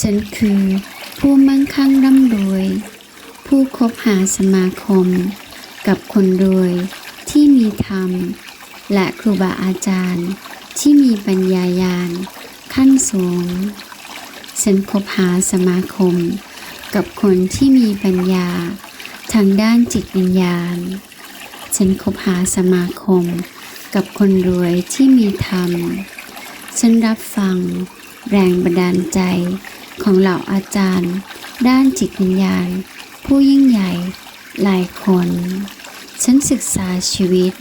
ฉันคือผู้มั่งคั่งร่ำรวย ผู้คบหาสมาคม กับคนรวยที่มีธรรม และครูบาอาจารย์ที่มีปัญญาญาณขั้นสูง ฉันคบหาสมาคม กับคนที่มีปัญญา ทางด้านจิตวิญญาณ ฉันคบหาสมาคม กับคนรวยที่มีธรรม ฉันรับฟังแรงบันดาลใจ ของเหล่าอาจารย์ ด้านจิตวิญญาณ ผู้ยิ่งใหญ่ หลายคน ฉันศึกษาชีวิต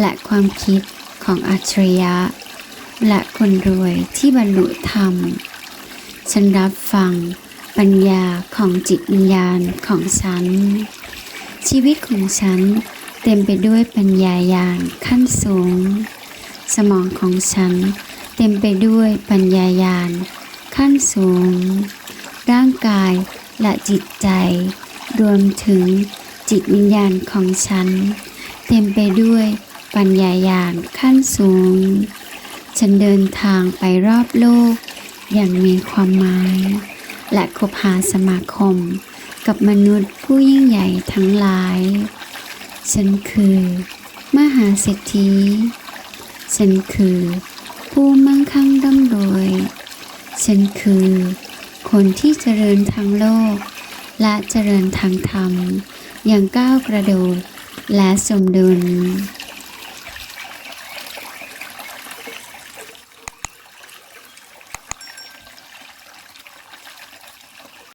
และความคิดของอัจฉริยะ และคนรวยที่บรรลุธรรม ฉันรับฟังปัญญาของจิตวิญญาณของฉัน ชีวิตของฉันเต็มไปด้วยปัญญาญาณขั้นสูง สมองของฉันเต็มไปด้วยปัญญาญาณ ขั้นสูง ร่างกายและจิตใจ รวมถึงจิตวิญญาณของฉัน เต็มไปด้วยปัญญาญาณขั้นสูง ฉันเดินทางไปรอบโลก อย่างมีความหมาย และคบหาสมาคม กับมนุษย์ผู้ยิ่งใหญ่ทั้งหลาย ฉันคือ มหาเศรษฐีฉันคือ ผู้มั่งคั่งร่ำรวย ฉันคือ คนที่เจริญทางโลก และเจริญทางธรรม อย่างก้าวกระโดดและสมดุล